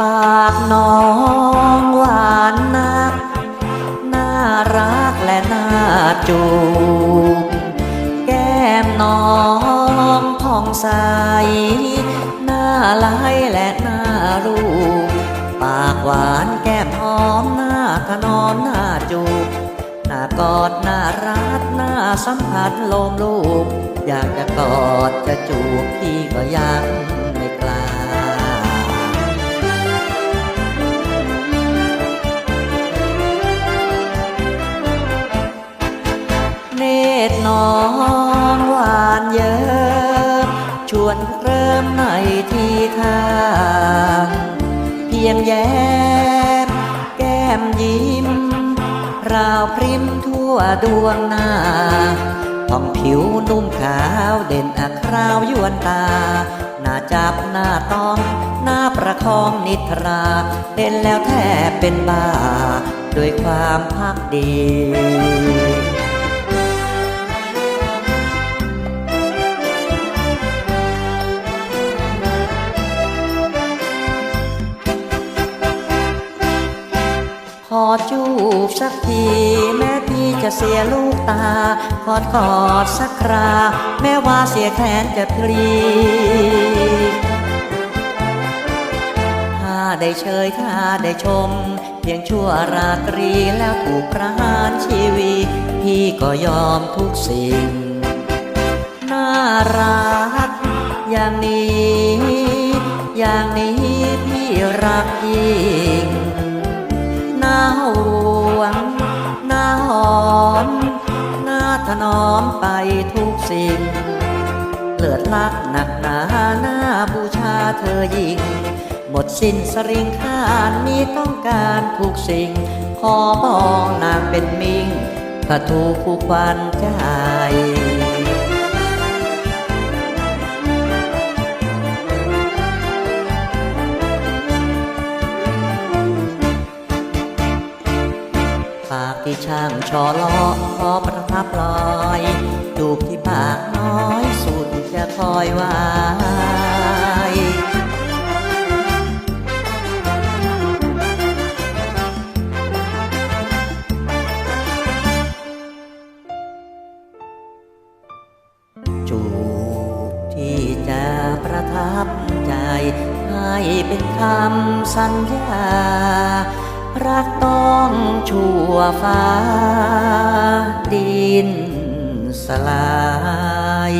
ปากน้องหวานนัก น่ารักและน่าจูบ แก้มน้องผ่องใสหน้าลายและหน้ารูปปากหวานแก้มหอมหน้าขนอมหน้าจูบหน้ากอดหน้ารัดหน้าสัมผัสลมลูก อยากจะกอดจะจูบพี่ก็ยัง เริ่มในที่ทางเพียงแย้มแก้มยิ้ม ราวพริมทั่วดวงหน้าผ่องผิวนุ่มขาวเด่นอัคราวยวนตา หน้าจับหน้าต้อง หน้าประคองนิทราเห็นแล้วแทบเป็นบ้า ด้วยความพักดี จูบสักที แม้พี่จะเสียลูกตา ขอดกอดสักครา แม้ว่าเสียแขนจะพลีถ้าได้เชยถ้าได้ชม เพียงชั่วราตรีแล้วถูกประหารชีวิตพี่ก็ยอมทุกสิ่ง น่ารักอย่างนี้ อย่างนี้พี่รักยิ่ง ถนอมไปทุกสิ่ง เลือดลักหนักหนาหน้าบูชาเธอยิ่ง หมดสิ้นสริงคานมีต้องการทุกสิ่ง ขอมองนางเป็นมิงถ้าถูกผู้ควันใจ ที่ช่างชอลอขอประทับลอยจูบที่ปากน้อยสุดจะคอยไว้จูบที่จะประทับใจ ให้เป็นคำสัญญา รักต้องชั่วฟ้าดินสลาย